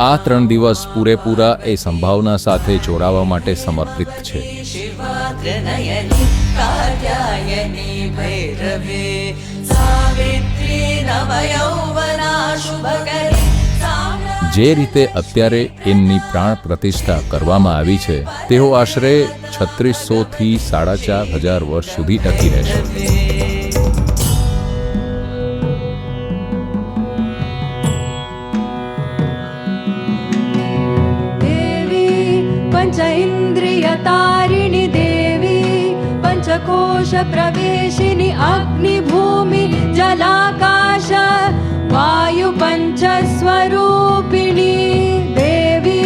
આ ત્રણ દિવસ પૂરેપૂરા એ સંભાવના સાથે જોડાવા માટે સમર્પિત છે. જે રીતે અત્યારે એમની પ્રાણ પ્રતિષ્ઠા કરવામાં આવી છે તેઓ આશરે છત્રીસોથી સાડા ચાર હજાર વર્ષ સુધી ટકી રહેશે. पञ्चकोशप्रवेशिनि अग्निभूमि जलाकाश वायु पञ्चस्वरूपिणी देवी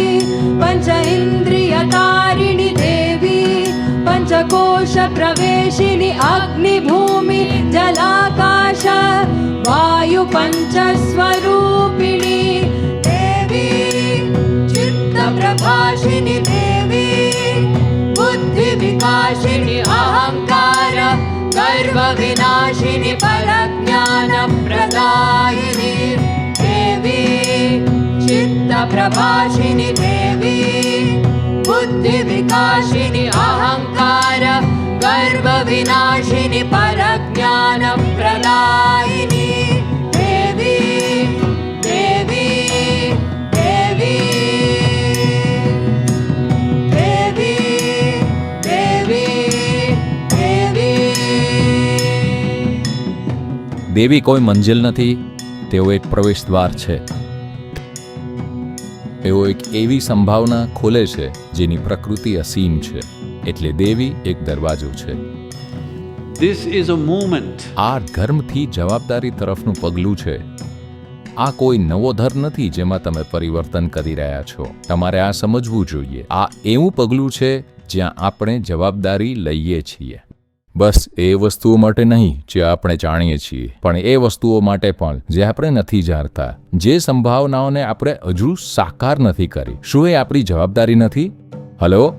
पञ्च इन्द्रियतारिणि देवी पञ्चकोशप्रवेशिनि अग्निभूमि जलाकाश वायु पञ्चस्वरूपिणी देवी चित्तप्रभाषिणि देवी बुद्धिविकासिनि अहङ्कार गर्वविनाशिनि परज्ञानप्रदायिनि देवी चित्तप्रभाषिनि देवी बुद्धिविकासिनि अहङ्कार गर्वविनाशिनि परज्ञानप्रदायिनि દેવી કોઈ મંજિલ નથી તેઓ એક પ્રવેશ દ્વાર છે. તેઓ એક એવી સંભાવના ખોલે છે જેની પ્રકૃતિ અસીમ છે એટલે દેવી એક દરવાજો છે. This is a movement. આ ધર્મથી જવાબદારી તરફનું પગલું છે. આ કોઈ નવો ધર્મ નથી જેમાં તમે પરિવર્તન કરી રહ્યા છો. તમારે આ સમજવું જોઈએ. આ એવું પગલું છે જ્યાં આપણે જવાબદારી લઈએ છીએ. બસ એ વસ્તુઓ માટે નહીં જે આપણે જાણીએ છીએ, પણ એ વસ્તુઓ માટે પણ જે આપણે નથી જાણતા. જે સંભાવનાઓને આપણે હજુ સાકાર નથી કરી. શું એ આપણી જવાબદારી નથી? હલો?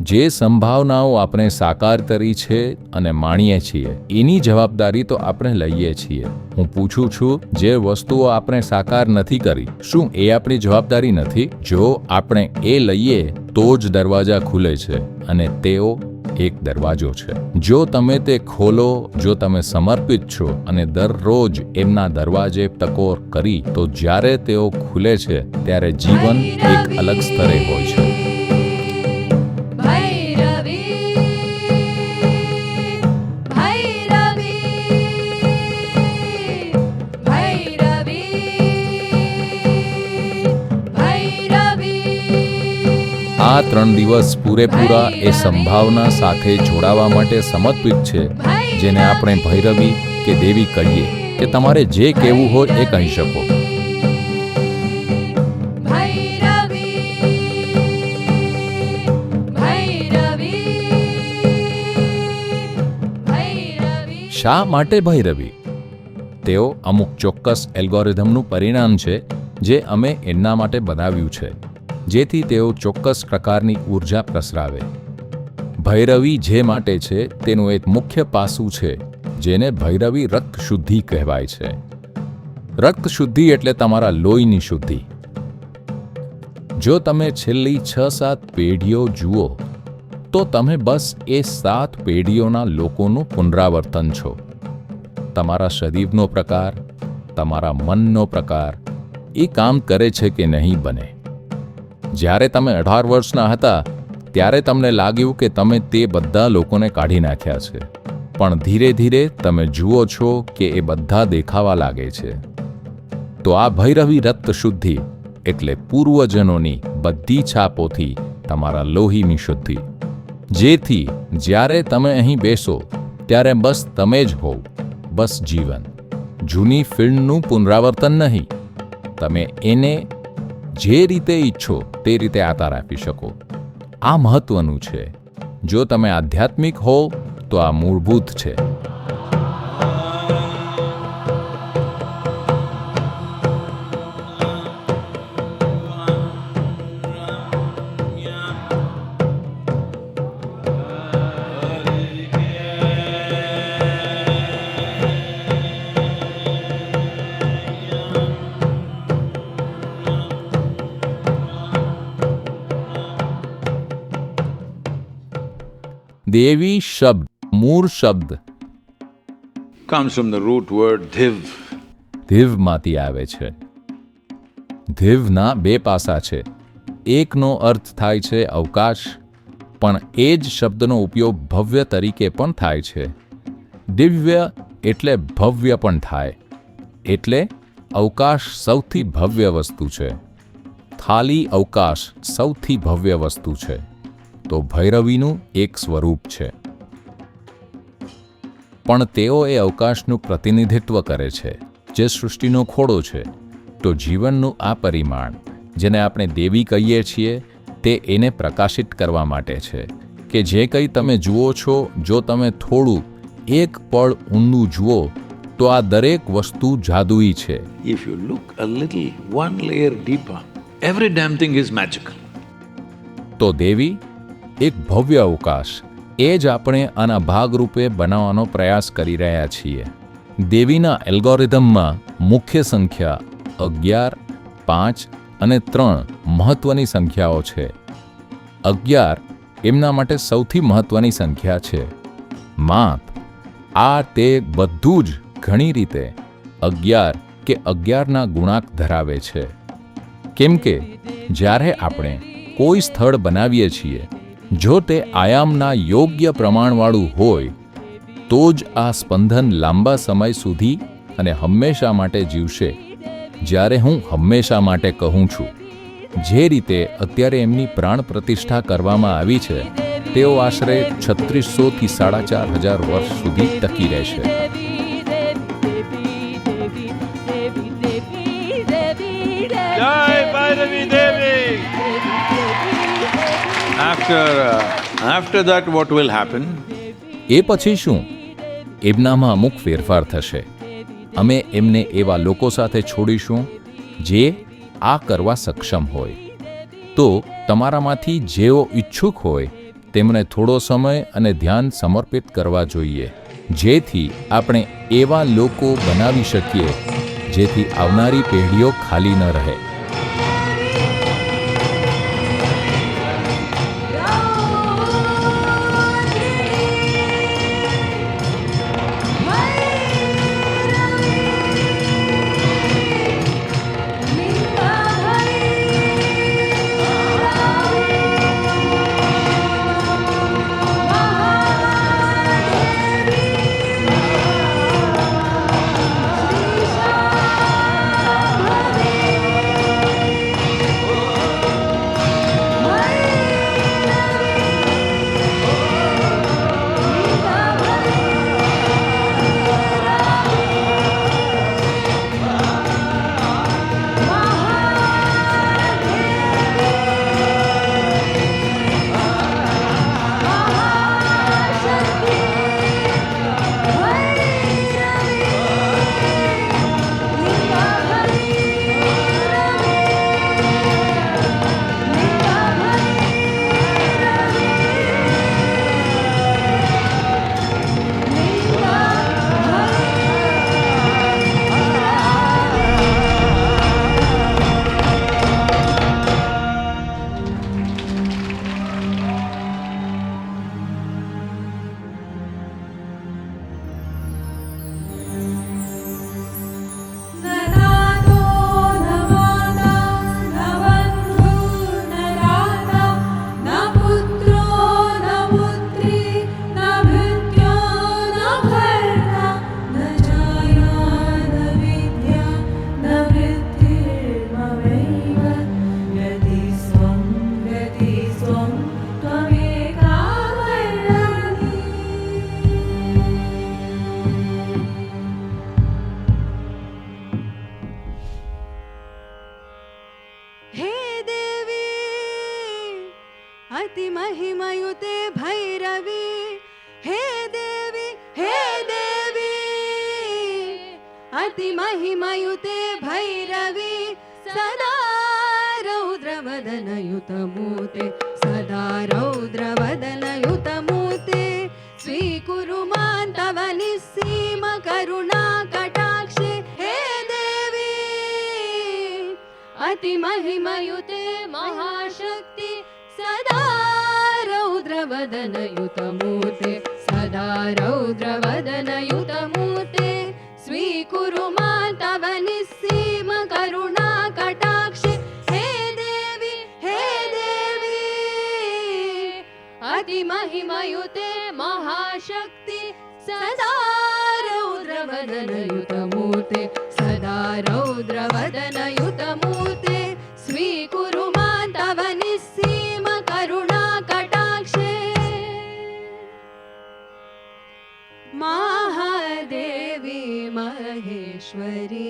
જે સંભાવનાઓ આપણે સાકાર કરી છે અને માણીએ છીએ, એની જવાબદારી તો આપણે લઈએ છીએ. હું પૂછું છું, જે વસ્તુઓ આપણે સાકાર નથી કરી, શું એ આપણી જવાબદારી નથી? જો આપણે એ લઈએ, તો જ દરવાજા ખુલે છે અને તેઓ એક દરવાજો છે. જો તમે તે ખોલો, જો તમે સમર્પિત છો અને દરરોજ એમના દરવાજે ટકોર કરી, તો જ્યારે તેઓ ખુલે છે, ત્યારે જીવન એક અલગ સ્તરે હોય છે. આ ત્રણ દિવસ પૂરેપૂરા એ સંભાવના સાથે જોડાવા માટે સમર્પિત છે જેને આપણે ભૈરવી કે દેવી કહીએ કે તમારે જે કહેવું હોય એ કહી શકો. શા માટે ભૈરવી? તેઓ અમુક ચોક્કસ એલ્ગોરિધમનું પરિણામ છે જે અમે એમના માટે બનાવ્યું છે. જેથી તેઓ ચોક્કસ પ્રકારની ઊર્જા પ્રસરાવે. ભૈરવી જે માટે છે, તેનું એક મુખ્ય પાસું છે, જેને ભૈરવી રક્ત શુદ્ધિ કહેવાય છે. રક્ત શુદ્ધિ એટલે તમારા લોહીની શુદ્ધિ. જો તમે છેલ્લી છ સાત પેઢીઓ જુઓ, તો તમે બસ એ સાત પેઢીઓના લોકોનું પુનરાવર્તન છો. તમારા શરીરનો પ્રકાર, તમારા મનનો પ્રકાર, એ કામ કરે છે કે નહીં બને. જ્યારે તમે અઢાર વર્ષના હતા, ત્યારે તમને લાગ્યું કે તમે તે બધા લોકોને કાઢી નાખ્યા છે. પણ ધીરે ધીરે તમે જુઓ છો કે એ બધા દેખાવા લાગે છે. તો આ ભૈરવી રક્ત શુદ્ધિ, એટલે પૂર્વજનોની બધી છાપોથી તમારા લોહીની શુદ્ધિ. જેથી જ્યારે તમે અહીં બેસો, ત્યારે બસ તમે જ હોવ, બસ જીવન. જૂની ફિલ્મનું પુનરાવર્તન નહીં. તમે એને જે રીતે ઈચ્છો તે રીતે આકાર આપી શકો. આ મહત્વનું છે. જો તમે આધ્યાત્મિક હો, તો આ મૂળભૂત છે. દેવી શબ્દ મૂળ શબ્દ. Comes from the root word dhiv. ધીવમાંથી આવે છે. ધીવના બે પાસા છે. એકનો અર્થ થાય છે અવકાશ પણ એ જ શબ્દનો ઉપયોગ ભવ્ય તરીકે પણ થાય છે. દિવ્ય એટલે ભવ્ય પણ થાય. એટલે અવકાશ સૌથી ભવ્ય વસ્તુ છે. થાલી અવકાશ સૌથી ભવ્ય વસ્તુ છે. તો ભૈરવીનું એક સ્વરૂપ છે. પણ તેઓ એ અવકાશનું પ્રતિનિધિત્વ કરે છે જે સૃષ્ટિનો ખોડો છે. તો જીવનનું આ પરિમાણ જેને આપણે દેવી કહીએ છીએ તે એને પ્રકાશિત કરવા માટે છે. કે જે કંઈ તમે જુઓ છો જો તમે થોડું એક પળ ઊંડું જુઓ તો આ દરેક વસ્તુ જાદુઈ છે. If you look a little one layer deeper every damn thing is magical તો દેવી એક ભવ્ય અવકાશ, એ જ આપણે આના ભાગરૂપે બનાવવાનો પ્રયાસ કરી રહ્યા છીએ. દેવીના એલ્ગોરિધમમાં મુખ્ય સંખ્યા અગિયાર, પાંચ અને ત્રણ મહત્વની સંખ્યાઓ છે. અગિયાર એમના માટે સૌથી મહત્વની સંખ્યા છે. માપ. આ તે બધું જ ઘણી રીતે અગિયાર કે અગિયારના ગુણાંક ધરાવે છે. કેમ કે જ્યારે આપણે કોઈ સ્થળ બનાવીએ છીએ જો તે આયામના યોગ્ય પ્રમાણવાળું હોય, તો જ આ સ્પંદન લાંબા સમય સુધી અને હંમેશા માટે જીવશે, જ્યારે હું હંમેશા માટે કહું છું. જે રીતે અત્યારે એમની પ્રાણ પ્રતિષ્ઠા કરવામાં આવી છે, તેઓ આશરે છત્રીસોથી સાડા ચાર હજાર વર્ષ સુધી ટકી રહેશે. After, that what that, happen એ પછી શું? એમનામાં અમુક ફેરફાર થશે. અમે એમને એવા લોકો સાથે છોડીશું જે આ કરવા સક્ષમ હોય. તો તમારામાંથી જેઓ ઈચ્છુક હોય તેમણે થોડો સમય અને ધ્યાન સમર્પિત કરવા જોઈએ જેથી આપણે એવા લોકો બનાવી શકીએ જેથી આવનારી પેઢીઓ ખાલી ન રહે. अतिमहिमयुते भैरवी सदा रौद्रवदनयुतमूते सदा रौद्रवदनयुतमूते स्वीकुरु मां तव निस्सीम करुणा कटाक्षे हे देवी। अतिमहिमयुते महाशक्ति सदा रौद्र रौद्रवदनयुतमूर्ते सदा रौद्रवदनयुतमूर्ते अतिमहिमयुते महाशक्ति सदा रौद्रवदनयुतमूर्ते सदा रौद्रवदनयुतमूर्ते स्वीकुरु मा तव निस्सीम करुणा कटाक्षे महादेवी महेश्वरी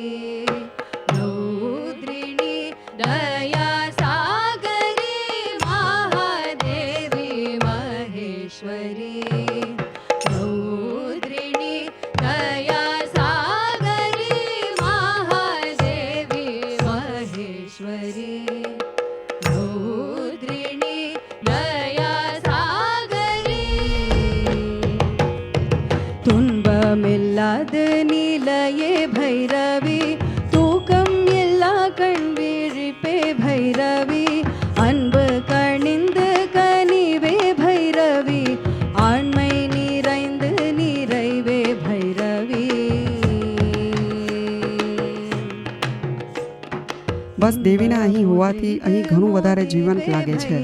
બસ દેવીના અહીં હોવાથી અહીં ઘણું વધારે જીવંત લાગે છે.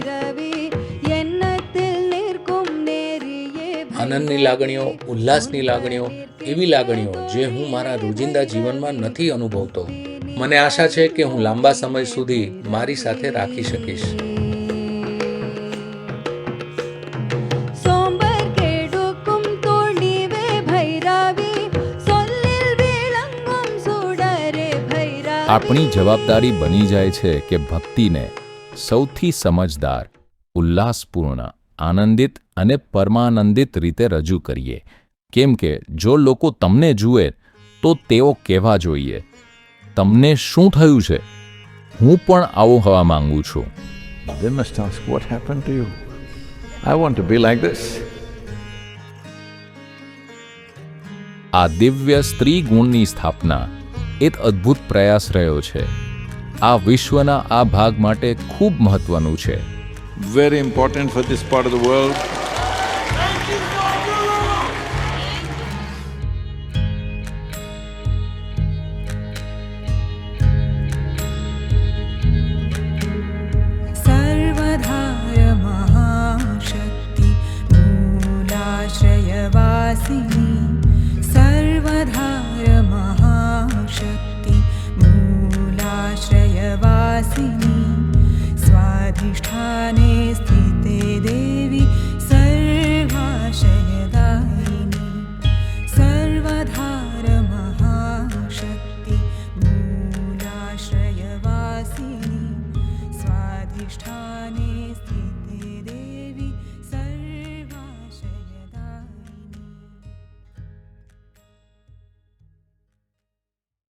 આનંદની લાગણીઓ, ઉલ્લાસની લાગણીઓ, એવી લાગણીઓ જે હું મારા રોજિંદા જીવનમાં નથી અનુભવતો. મને આશા છે કે હું લાંબા સમય સુધી મારી સાથે રાખી શકીશ. આપણી જવાબદારી બની જાય છે કે ભક્તિને સૌથી સમજદાર ઉલ્લાસપૂર્ણ આનંદિત અને પરમાનંદિત રીતે રજૂ કરીએ કેમ કે જો લોકો તમને જુએ તો તેઓ કહેવા જોઈએ તમને શું થયું છે હું પણ આવો હવા માંગુ છું They must ask, what happened to you? I want to be like this. આ દિવ્ય સ્ત્રી ગુણની સ્થાપના એક અદ્ભુત પ્રયાસ રહ્યો છે આ વિશ્વના આ ભાગ માટે ખૂબ મહત્વનું છે Very important for this part of the world. अधिष्ठाने स्थित